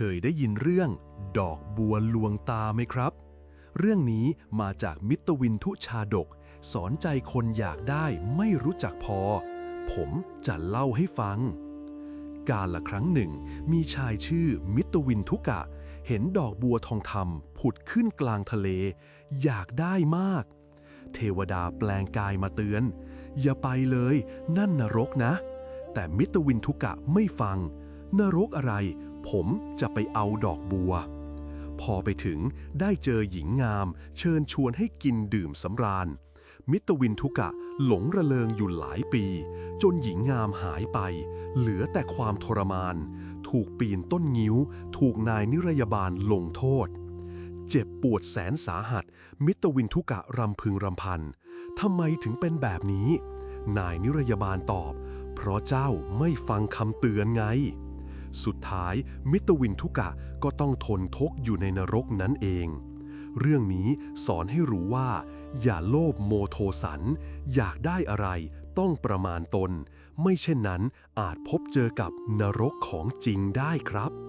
เคยได้ยินเรื่องดอกบัวลวงตาไหมครับ เรื่องนี้มาจากมิตรวินทุชาดก สอนใจคนอยากได้ไม่รู้จักพอ ผมจะเล่าให้ฟัง กาลละครั้งหนึ่ง มีชายชื่อมิตรวินทุกะ เห็นดอกบัวทองคำผุดขึ้นกลางทะเล อยากได้มาก เทวดาแปลงกายมาเตือน อย่าไปเลย นั่นนรกนะ แต่มิตรวินทุกะไม่ฟัง นรกอะไร ผมจะไปเอาดอกบัว พอไปถึงได้เจอหญิงงาม เชิญชวนให้กินดื่มสำราญ มิตรวินทุกะหลงระเริงอยู่หลายปี จนหญิงงามหายไป เหลือแต่ความทรมาน ถูกปีนต้นงิ้ว ถูกนายนิรยาบาลลงโทษ เจ็บปวดแสนสาหัส มิตรวินทุกะรำพึงรำพันทำไมถึงเป็นแบบนี้ นายนิรยาบาลตอบ เพราะเจ้าไม่ฟังคำเตือนไง สุดท้าย มิตวินทุกะก็ต้องทนทกอยู่ในนรกนั้นเอง เรื่องนี้สอนให้รู้ว่า อย่าโลภโมโทสัน อยากได้อะไรต้องประมาณตน ไม่เช่นนั้นอาจพบเจอกับนรกของจริงได้ครับ